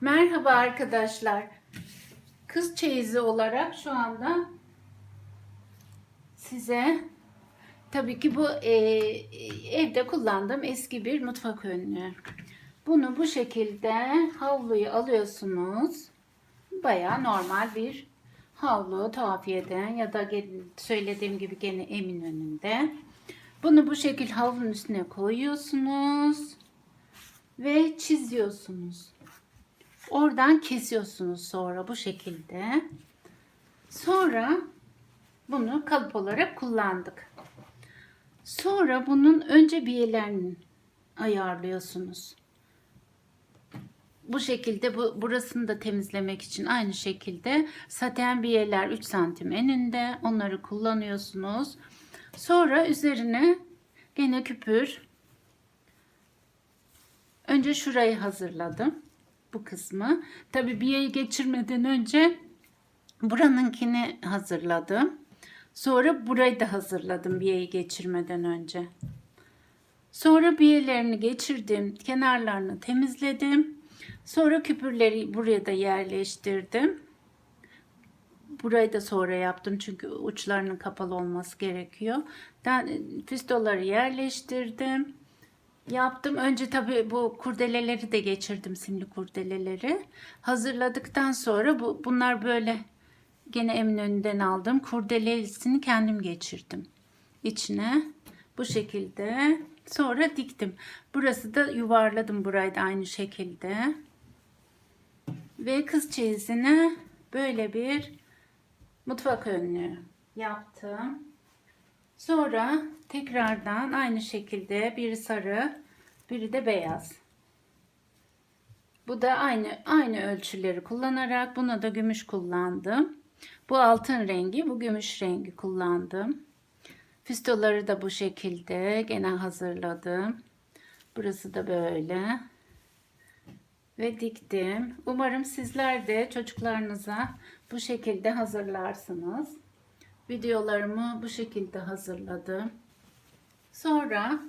Merhaba arkadaşlar. Kız çeyizi olarak şu anda size tabii ki bu e, evde kullandığım eski bir mutfak önlüğü. Bunu bu şekilde havluyu alıyorsunuz. Baya normal bir havlu tuhafiyeden ya da söylediğim gibi gene emin önünde. Bunu bu şekil havlunun üstüne koyuyorsunuz ve çiziyorsunuz. Oradan kesiyorsunuz sonra bu şekilde. Sonra bunu kalıp olarak kullandık. Sonra bunun önce biyelerini ayarlıyorsunuz. Bu şekilde bu, burasını da temizlemek için aynı şekilde saten biyeler 3 santim eninde onları kullanıyorsunuz. Sonra üzerine gene küpür Önce şurayı hazırladım. Bu kısmı. Tabi biyeyi geçirmeden önce buranınkini hazırladım. Sonra burayı da hazırladım biyeyi geçirmeden önce. Sonra biyelerini geçirdim. Kenarlarını temizledim. Sonra küpürleri buraya da yerleştirdim. Burayı da sonra yaptım çünkü uçlarının kapalı olması gerekiyor. Ben fistoları yerleştirdim yaptım. Önce tabii bu kurdeleleri de geçirdim simli kurdeleleri. Hazırladıktan sonra bu bunlar böyle gene Eminönü'nden aldım. Kurdelesini kendim geçirdim içine. Bu şekilde sonra diktim. Burası da yuvarladım burayı da aynı şekilde. Ve kız çeyizine böyle bir mutfak önlüğü yaptım. Sonra tekrardan aynı şekilde biri sarı, biri de beyaz. Bu da aynı aynı ölçüleri kullanarak buna da gümüş kullandım. Bu altın rengi, bu gümüş rengi kullandım. Fistoları da bu şekilde gene hazırladım. Burası da böyle. Ve diktim. Umarım sizler de çocuklarınıza bu şekilde hazırlarsınız videolarımı bu şekilde hazırladım. Sonra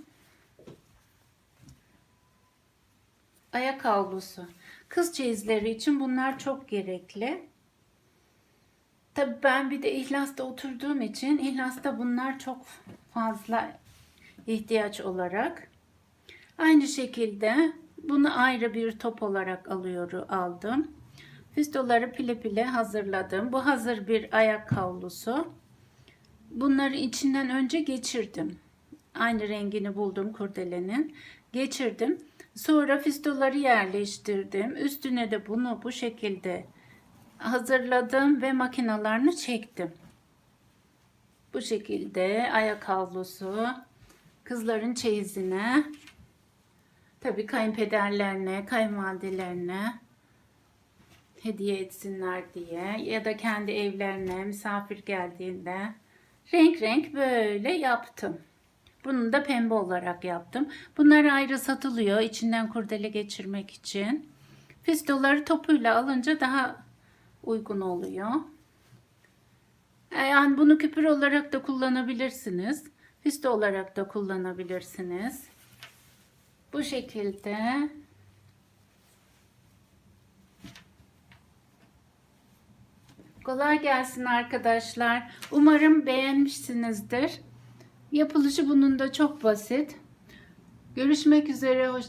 ayak havlusu. Kız çeyizleri için bunlar çok gerekli. Tabii ben bir de ihlasta oturduğum için ihlasta bunlar çok fazla ihtiyaç olarak. Aynı şekilde bunu ayrı bir top olarak alıyorum aldım. Fistoları pile pile hazırladım. Bu hazır bir ayak havlusu. Bunları içinden önce geçirdim. Aynı rengini buldum kurdelenin. Geçirdim. Sonra fistoları yerleştirdim. Üstüne de bunu bu şekilde hazırladım ve makinalarını çektim. Bu şekilde ayak havlusu kızların çeyizine tabii kayınpederlerine, kayınvalidelerine hediye etsinler diye ya da kendi evlerine misafir geldiğinde renk renk böyle yaptım. Bunu da pembe olarak yaptım. Bunlar ayrı satılıyor içinden kurdele geçirmek için. Fistoları topuyla alınca daha uygun oluyor. E, Yani bunu küpür olarak da kullanabilirsiniz. Fisto olarak da kullanabilirsiniz. Bu şekilde Kolay gelsin arkadaşlar. Umarım beğenmişsinizdir. Yapılışı bunun da çok basit. Görüşmek üzere. Hoş